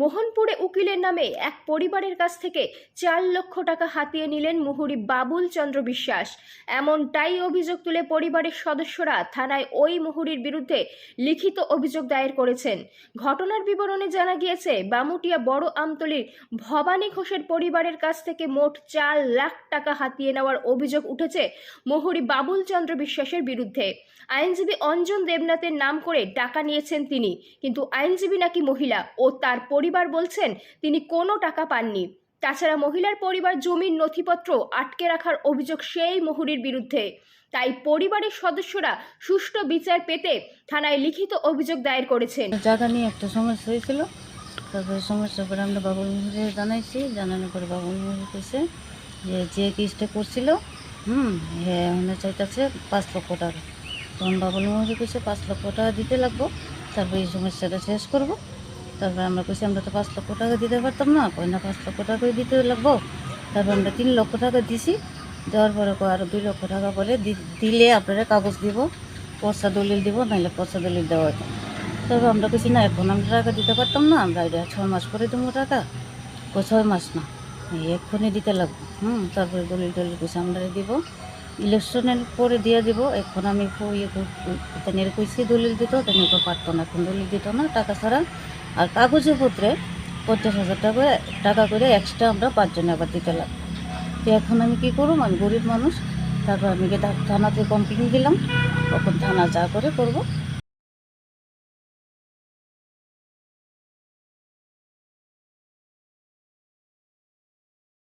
মোহনপুরে উকিলের নামে এক পরিবারের কাছ থেকে চার লক্ষ টাকা হাতিয়ে নিলেন মুহুরি বাবুল চন্দ্র বিশ্বাস। এমনটাই অভিযোগ তুলে পরিবারের সদস্যরা থানায় ওই মুহুরির বিরুদ্ধে লিখিত অভিযোগ দায়ের করেছেন। ঘটনার বিবরণে জানা গিয়েছে, বামুটিয়া বড় আমতলির ভবানী ঘোষের পরিবারের কাছ থেকে মোট চার লাখ টাকা হাতিয়ে নেওয়ার অভিযোগ উঠেছে মুহুরি বাবুল চন্দ্র বিশ্বাসের বিরুদ্ধে। আইনজীবী অঞ্জন দেবনাথের নাম করে টাকা নিয়েছেন তিনি, কিন্তু আইনজীবী নাকি মহিলা ও তার পরিবার বলছেন তিনি কোনো টাকা পাননি। তাছাড়া মহিলার পরিবার জমির নথিপত্র আটকে রাখার অভিযোগ সেই মুহুরির বিরুদ্ধে। তাই পরিবারের সদস্যরা সুষ্ঠু বিচার পেতে থানায় লিখিত অভিযোগ দায়ের করেছেন। জায়গা নিয়ে একটা সমস্যা হয়েছিল। তারপরে সমস্যা করে আমরা বাবুল মুহুরে জানাইছি। জানানোর পরে বাবুল মুহুরি কইছে যে যে কেসটা করছিল, হুম হ্যাঁ ওনার চাইতেছে পাঁচ লক্ষ টাকা। তখন বাবুল মুহুরি কইছে, পাঁচ লক্ষ টাকা দিতে লাগবো, তারপরে এই সমস্যাটা শেষ করব। তারপরে আমরা কইছি, আমরা তো পাঁচ লক্ষ টাকা দিতে পারতাম না, কই না পাঁচ লক্ষ টাকাই দিতে লাগবো? তারপর আমরা তিন লক্ষ টাকা দিছি, দেওয়ার পরে আরও দুই লক্ষ টাকা বলে দিলে আপনারা কাগজ দিব পয়সা দলিল দিব নাহলে পয়সা দলিল দেওয়া হতো তবে আমরা কিছু না, এখন আমরা টাকা দিতে পারতাম না, আমরা এটা ছয় মাস পরে দেবো টাকা। ও ছয় মাস না এক্ষুনি দিতে লাগবে। হুম, তারপরে দলিল টলিল কিছু আমরা দিব, ইলেকশনের পরে দিয়ে দিব, এখন আমি ইয়ে কইছি দলিল দিত তেনে পারতো না, এখন দলিল দিত না, টাকা ছাড়া। আর কাগজে পত্রে পঞ্চাশ হাজার টাকা টাকা করে এক্সট্রা আমরা পাঁচজনে আবার দিতে লাগবে। তো এখন আমি কী করব? আমি গরিব মানুষ। তারপর আমি থানাতে কমপ্লেন দিলাম। তখন থানা যা করে করব।